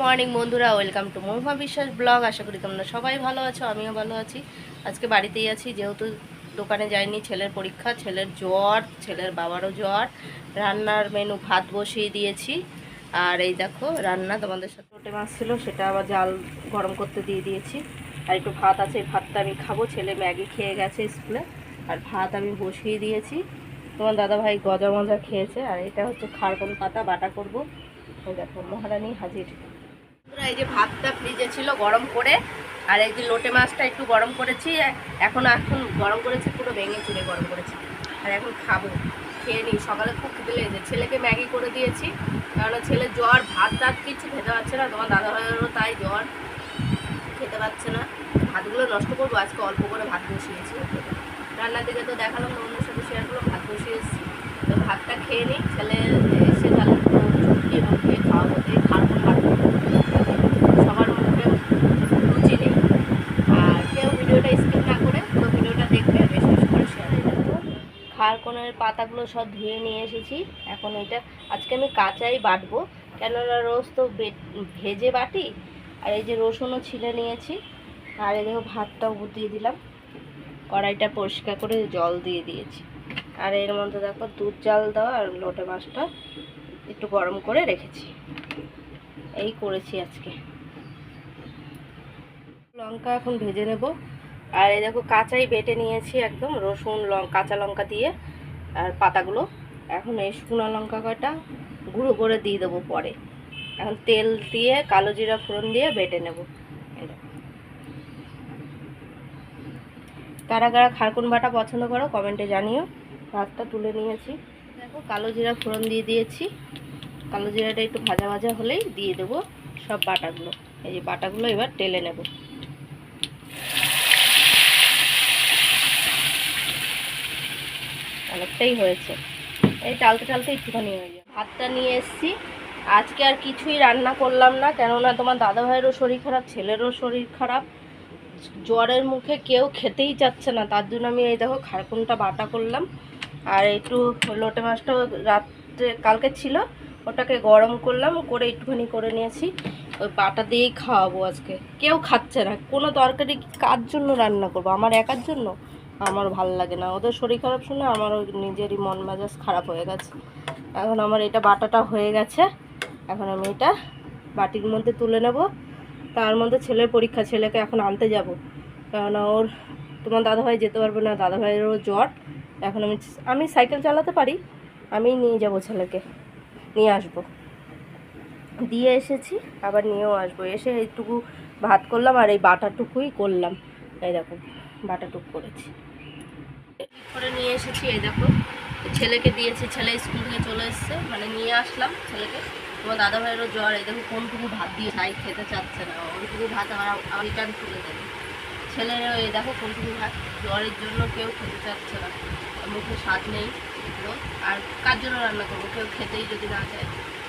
Morning বন্ধুরা, welcome to Mahuma বিশ্বাস blog. আশা করি তোমরা সবাই ভালো আছো, আমিও ভালো আছি। আজকে বাড়িতেই আছি, যেহেতু দোকানে যাইনি, ছেলের পরীক্ষা, ছেলের জ্বর, ছেলের বাবারও জ্বর। রান্নার মেনু ভাত বসিয়ে দিয়েছি। আর এই দেখো, রান্না তোমাদের সাথে লোটে মাছ ছিল, সেটা আবার জাল গরম করতে দিয়ে দিয়েছি। আর একটু ভাত আছে, এই ভাতটা আমি খাব, ছেলে ম্যাগি খেয়ে গেছে স্কুলে। আর ভাত আমি বসিয়ে দিয়েছি। তোমার দাদাভাই গজা মজা খেয়েছে, আর এটা হচ্ছে খারকন পাতা, বাটা করব। দেখো, মহারানী হাজির। এই যে ভাতটা ফ্রিজে ছিল গরম করে, আর এই যে লোটে মাছটা একটু গরম করেছি, এখন এখন গরম করেছি, পুরো ভেঙে চুড়ে গরম করেছি। আর এখন খাব, খেয়ে নিই। সকালে খুব খেতে লেগেছে। ছেলেকে ম্যাগি করে দিয়েছি, কারণ ছেলে জ্বর, ভাত টাত কিছু খেতে পারছে না, তোমার দাদা ভাইয়েরও তাই জ্বর, খেতে পারছে না। ভাতগুলো নষ্ট করব, আজকে অল্প করে ভাত বসিয়েছি। রান্নার দিকে তো দেখালাম অন্য সাথে শেয়ার ভাত বসিয়ে এসেছি। তো ভাতটা খেয়ে নিই, ছেলে এসে তাহলে চুটকি এবং খেয়ে খাওয়াবো এই খাওয়াবো খাওয়াবো সবার মুখে রুচি নেই আর কেউ ভিডিওটা স্কিপ না করে পুরো ভিডিওটা দেখবে বেশি বেশি করে শেয়ার খারকনের পাতাগুলো সব ধুয়ে নিয়ে এসেছি। এখন এটা, আজকে আমি কাঁচাই বাটবো। কেননা রোজ তো ভেজে বাটি, আর এই যে রসুনও ছিলে নিয়েছি। আর এই দেখো ভাতটাও গুটিয়ে দিলাম। কড়াইটা পরিষ্কার করে জল দিয়ে দিয়েছি। আর এর মধ্যে দেখো দুধ জাল দেওয়া আর লোটে মাছটা একটু গরম করে রেখেছি। এই করেছি আজকে। লঙ্কা এখন ভেজে নেব। আর এই দেখো কাঁচাই বেটে নিয়েছি একদম, রসুন, লং কাঁচা লঙ্কা দিয়ে আর পাতাগুলো। এখন এই শুকনো লঙ্কা কটা গুঁড়ো করে দিয়ে দেবো পরে। এখন তেল দিয়ে, কালো জিরা ফোড়ন দিয়ে বেটে নেব। কারা কারা খারকুন বাটা পছন্দ করো কমেন্টে জানিও। ভাতটা তুলে নিয়েছি। দেখো কালো জিরা ফোড়ন দিয়ে দিয়েছি। কালো জিরাটা একটু ভাজা ভাজা হলেই দিয়ে দেবো সব বাটাগুলো। এই যে বাটাগুলো এবার টেলে নেব। অনেকটাই হয়েছে। এই টালতে টালতে একটুখানি হয়ে যায় ভাতটা নিয়ে এসেছি। আজকে আর কিছুই রান্না করলাম না, কেননা তোমার দাদাভাইয়েরও শরীর খারাপ, ছেলেরও শরীর খারাপ। জ্বরের মুখে কেউ খেতেই চাচ্ছে না, তার জন্য আমি এই দেখো খারকুনটা বাটা করলাম। আর একটু লোটে মাছটাও রাত্রে, কালকে ছিল, ওটাকে গরম করলাম, করে একটুখানি করে নিয়েছি। ওই বাটা দিয়েই খাওয়াবো আজকে। কেউ খাচ্ছে না, কোনো তরকারি কার জন্য রান্না করব? আমার একার জন্য? আমার ভালো লাগে না। ওদের শরীর খারাপ শুনে আমারও নিজেরই মন মেজাজ খারাপ হয়ে গেছে। এখন আমার এটা বাটাটা হয়ে গেছে। এখন আমি এটা বাটির মধ্যে তুলে নেব। তার মধ্যে ছেলের পরীক্ষা, ছেলেকে এখন আনতে যাব। কেননা ওর, তোমার দাদাভাই যেতে পারবে না, দাদাভাইয়েরও জ্বর। এখন আমি আমি সাইকেল চালাতে পারি আমি নিয়ে যাব ছেলেকে, নিয়ে আসব। দিয়ে এসেছি, আবার নিয়েও আসব। এসে এইটুকু ভাত করলাম আর এই বাটাটুকুই করলাম। এই দেখো, বাটাটুকু করেছি। করে নিয়ে এসেছি, এই দেখো। ছেলেকে দিয়েছি, ছেলে স্কুল থেকে চলে এসছে মানে নিয়ে আসলাম ছেলেকে। তোমার দাদা ভাইয়েরও জ্বর, এই দেখো কোনটুকু ভাত দিয়ে খাই খেতে চাচ্ছে না ওইটুকু ভাত আমার আমিটান তুলে দেবে। ছেলেরও এই দেখো কোনটুকু ভাত, জ্বরের জন্য কেউ খেতে চাচ্ছে না। মুখে স্বাদ নেই। আর কার জন্য রান্না করব? কেউ খেতেই যদি না চায়,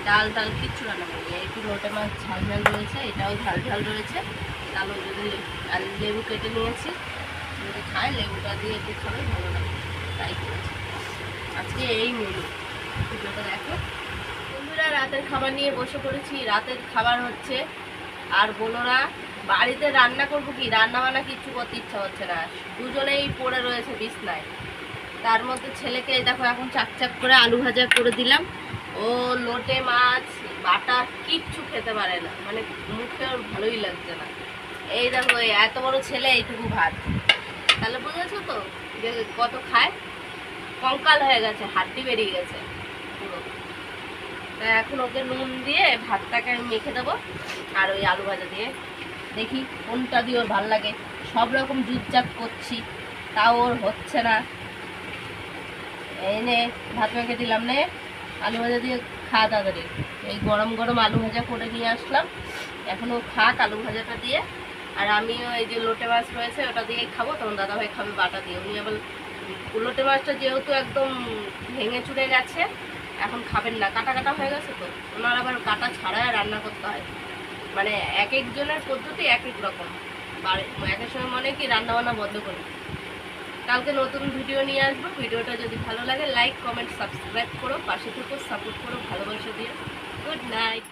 ডাল টাল কিচ্ছু রান্না করিনি। একটু লোটে মাছ ঝাল ঝাল রয়েছে, এটাও ঝাল ঝাল রয়েছে। ডালও যদি আর লেবু কেটে নিয়েছি যদি খায়, লেবুটা দিয়ে একটু খাবে, ভালো লাগে। তাই আজকে এই মেনু। ভিডিওটা দেখো। বন্ধুরা, রাতের খাবার নিয়ে বসে পড়েছি। রাতের খাবার হচ্ছে, আর বলো না, বাড়িতে রান্না করব কি? রান্না বান্না কিচ্ছু করতে ইচ্ছা হচ্ছে না। দুজনেই পড়ে রয়েছে বিছনায়। তার মধ্যে ছেলেকে, দেখো, এখন চাক চাক করে আলু ভাজা করে দিলাম। ও লোটে মাছ, বাটা কিচ্ছু খেতে পারে না। মানে মুখে ওর ভালোই লাগছে না। এই দেখো এত বড় ছেলে, এইটুকু ভাত। তাহলে বুঝেছ তো? যে কত খায়? কঙ্কাল হয়ে গেছে, হাড্ডি বেরিয়ে গেছে পুরো। তা এখন ওকে নুন দিয়ে ভাতটাকে আমি মেখে দেবো আর ওই আলু ভাজা দিয়ে। দেখি কোনটা দিয়ে ওর ভালো লাগে। সব রকম জুতজাত করছি, তাও ওর হচ্ছে না। এই নে, ভাত মেখে দিলাম, নে। আলু ভাজা দিয়ে খা তাড়াতাড়ি। এই গরম গরম আলু ভাজা করে নিয়ে আসলাম। এখন ও খাক আলু ভাজাটা দিয়ে। আর আমিও এই যে লোটে মাছ রয়েছে, ওটা দিয়ে খাব। তখন দাদাভাই খাবে, বাটা দিয়ে। উনি আবার লোটে মাছটা যেহেতু একদম ভেঙে চুড়ে গেছে, এখন খাবেন না। কাটা কাটা হয়ে গেছে তো। ওনার আবার কাটা ছাড়াই রান্না করতে হয়। মানে এক একজনের পদ্ধতি এক এক রকম। বাড়ি এক এক সময় মনে কি রান্না বান্না বন্ধ করি। কালকে নতুন ভিডিও নিয়ে আসব। ভিডিওটা যদি ভালো লাগে লাইক কমেন্ট সাবস্ক্রাইব করো, পাশে থেকো সাপোর্ট করো, ভালোবাসা দিয়ে গুড নাইট